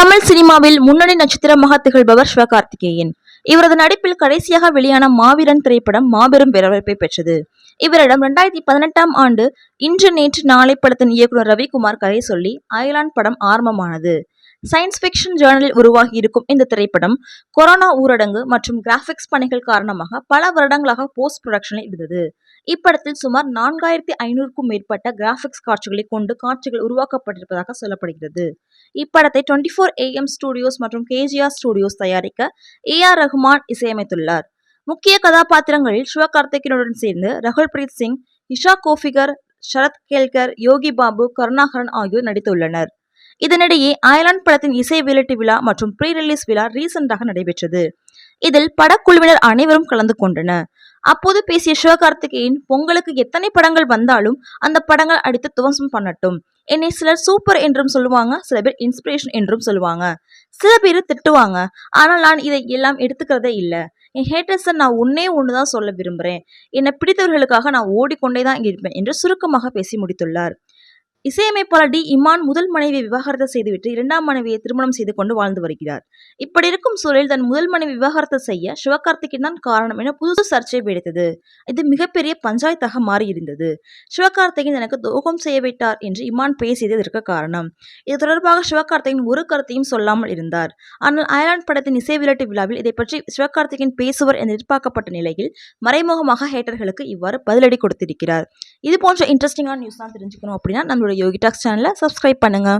தமிழ் சினிமாவில் முன்னணி நட்சத்திரமாக திகழ்பவர் சிவகார்த்திகேயன். இவரது நடிப்பில் கடைசியாக வெளியான மாவீரன் திரைப்படம் மாபெரும் வரவேற்பை பெற்றது. இவரிடம் இரண்டாயிரத்தி பதினெட்டாம் ஆண்டு இன்று நேற்று நாளை படத்தின் இயக்குனர் ரவிக்குமார் கதை சொல்லி அயலான் படம் ஆரம்பமானது. சயின்ஸ் ஃபிக்ஷன் ஜேர்னலில் உருவாகி இருக்கும் இந்த திரைப்படம் கொரோனா ஊரடங்கு மற்றும் கிராபிக்ஸ் பணிகள் காரணமாக பல வருடங்களாக போஸ்ட் ப்ரொடக்ஷனில் இருந்தது. இப்படத்தில் சுமார் நான்காயிரத்தி ஐநூறுக்கும் மேற்பட்ட கிராபிக்ஸ் காட்சிகளை கொண்டு காட்சிகள் உருவாக்கப்பட்டிருப்பதாக சொல்லப்படுகிறது. இப்படத்தை டுவெண்ட்டி ஃபோர் ஏஎம் ஸ்டுடியோஸ் மற்றும் கேஜிஆர் ஸ்டுடியோஸ் தயாரிக்க ஏ ஆர் ரஹ்மான் இசையமைத்துள்ளார். முக்கிய கதாபாத்திரங்களில் சிவகார்த்திகனுடன் சேர்ந்து ரகுல் பிரீத் சிங் இஷா கோஃபிகர் சரத் கேல்கர் யோகி பாபு கருணாகரன் ஆகியோர் நடித்துள்ளனர். இதனிடையே அயலான் படத்தின் இசை வெளியீட்டு விழா மற்றும் ப்ரீ ரிலீஸ் விழா ரீசெண்டாக நடைபெற்றது. இதில் படக்குழுவினர் அனைவரும் கலந்து கொண்டனர். அப்போது பேசிய சிவகார்த்திகேயன் பொங்கலுக்கு எத்தனை படங்கள் வந்தாலும் அந்த படங்கள் அடித்து துவம்சம் பண்ணட்டும். என்னை சிலர் சூப்பர் என்றும் சொல்லுவாங்க சில பேர் இன்ஸ்பிரேஷன் என்றும் சொல்லுவாங்க. சில பேர் திட்டுவாங்க ஆனால் நான் இதை எல்லாம் எடுத்துக்கிறதே இல்லை. என் ஹேட்டர்ஸை நான் ஒன்னே ஒன்று தான் சொல்ல விரும்புகிறேன் என்னை பிடித்தவர்களுக்காக நான் ஓடிக்கொண்டே தான் இருப்பேன் என்று சுருக்கமாக பேசி முடித்துள்ளார். இசையமைப்பாளர் டி. இமான் முதல் மனைவியை விவாகரத்து செய்துவிட்டு இரண்டாம் மனைவியை திருமணம் செய்து கொண்டு வாழ்ந்து வருகிறார். இப்படி இருக்கும் சூழலில் தன் முதல் மனைவி விவாகரத்து செய்ய சிவகார்த்திகேயன் தான் காரணம் என புது சர்ச்சை வெடித்தது இது மிகப்பெரிய பஞ்சாயத்தாக மாறியிருந்தது. சிவகார்த்திகேயன் எனக்கு துரோகம் செய்ய விட்டார் என்று இமான் பேசியது இதற்கு காரணம். இது தொடர்பாக சிவகார்த்திகேயன் ஒரு கருத்தையும் சொல்லாமல் இருந்தார். ஆனால் அயர்லாந்து படத்தின் இசை விளையாட்டு விழாவில் இதை பற்றி சிவகார்த்திகேயன் பேசுவர் என எதிர்பார்க்கப்பட்ட நிலையில் மறைமுகமாக ஹேட்டர்களுக்கு இவ்வாறு பதிலடி கொடுத்திருக்கிறார். இது போன்ற இன்ட்ரெஸ்டிங்கான நியூஸ் தான் தெரிஞ்சுக்கணும் அப்படின்னா நம்மளோட யோகி டாக்ஸ் சேனலை சப்ஸ்கிரைப் பண்ணுங்க.